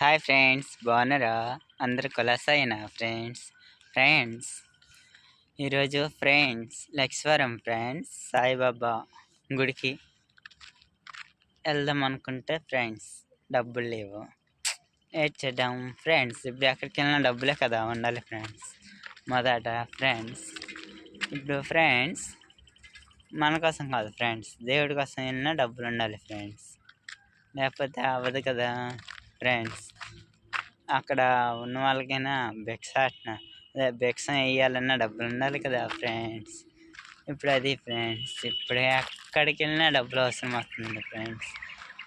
Hi friends బాగున్నారా? అందరు కులాసైనా ఫ్రెండ్స్? ఫ్రెండ్స్ ఈరోజు ఫ్రెండ్స్ లక్ష్వరం ఫ్రెండ్స్ సాయిబాబా గుడికి వెళ్దాం అనుకుంటే ఫ్రెండ్స్ డబ్బులు లేవు. ఏడ్చేద్దాం ఫ్రెండ్స్ ఇప్పుడు ఎక్కడికి వెళ్ళినా డబ్బులే కదా ఉండాలి ఫ్రెండ్స్. మొదట ఫ్రెండ్స్ ఇప్పుడు ఫ్రెండ్స్ మన కోసం కాదు ఫ్రెండ్స్ దేవుడి కోసం వెళ్ళినా డబ్బులు ఉండాలి ఫ్రెండ్స్. లేకపోతే అవ్వదు కదా. ఫ్రెండ్స్. అక్కడ ఉన్న వాళ్ళకైనా భిక్షాటన అదే బెక్స్ వేయాలన్నా డబ్బులు ఉండాలి కదా ఫ్రెండ్స్. ఇప్పుడు అది ఫ్రెండ్స్ ఇప్పుడే ఎక్కడికి వెళ్ళినా డబ్బులు అవసరం అవుతుంది ఫ్రెండ్స్.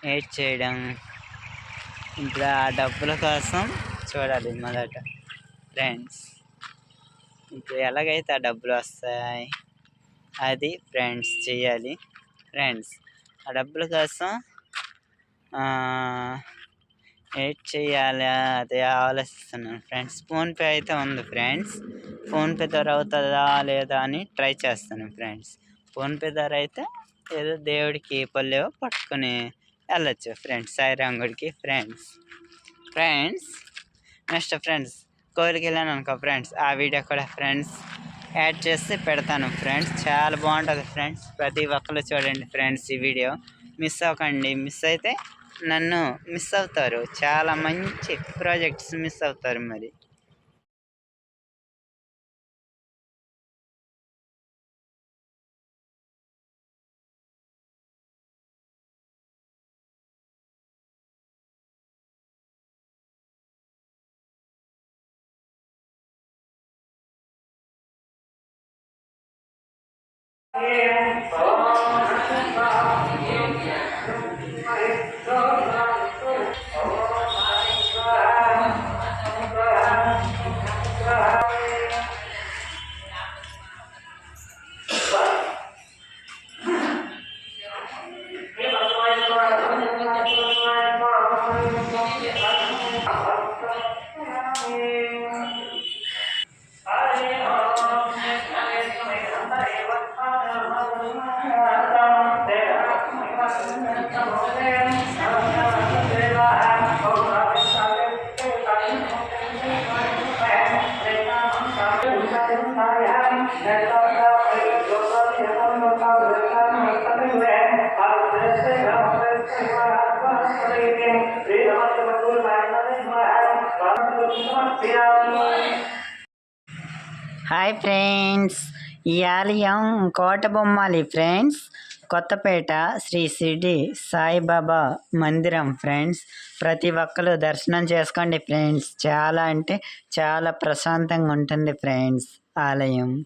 ఏడ్ చేయడం? ఇప్పుడు ఆ డబ్బుల కోసం చూడాలి మొదట ఫ్రెండ్స్. ఇప్పుడు ఎలాగైతే ఆ డబ్బులు వస్తాయి? అది ఫ్రెండ్స్ చేయాలి. ఫ్రెండ్స్ ఆ డబ్బుల కోసం ఎయిట్ చేయాలి. అదే ఆలోచిస్తున్నాను ఫ్రెండ్స్. ఫోన్పే అయితే ఉంది ఫ్రెండ్స్. ఫోన్పే ద్వారా అవుతుందా లేదా అని ట్రై చేస్తాను ఫ్రెండ్స్. ఫోన్పే ద్వారా అయితే ఏదో దేవుడికి పల్లెవో పట్టుకొని వెళ్ళచ్చు ఫ్రెండ్స్. సాయిరాం గుడికి ఫ్రెండ్స్. ఫ్రెండ్స్ నెక్స్ట్ ఫ్రెండ్స్ కోరిక వెళ్ళాను అనుకో ఫ్రెండ్స్. ఆ వీడియో కూడా ఫ్రెండ్స్ యాడ్ చేసి పెడతాను ఫ్రెండ్స్. చాలా బాగుంటుంది ఫ్రెండ్స్. ప్రతి ఒక్కరు చూడండి ఫ్రెండ్స్ ఈ వీడియో. మిస్ అవ్వకండి. మిస్ అయితే నన్ను మిస్ అవుతారు. చాలా మంచి ప్రాజెక్ట్స్ మిస్ అవుతారు మరి. హాయ్ ఫ్రెండ్స్ ఈ ఆలయం కోట బొమ్మాలి ఫ్రెండ్స్. కొత్తపేట శ్రీ సిడి సాయిబాబా మందిరం ఫ్రెండ్స్. ప్రతి ఒక్కరు దర్శనం చేసుకోండి ఫ్రెండ్స్. చాలా అంటే చాలా ప్రశాంతంగా ఉంటుంది ఫ్రెండ్స్ ఆలయం.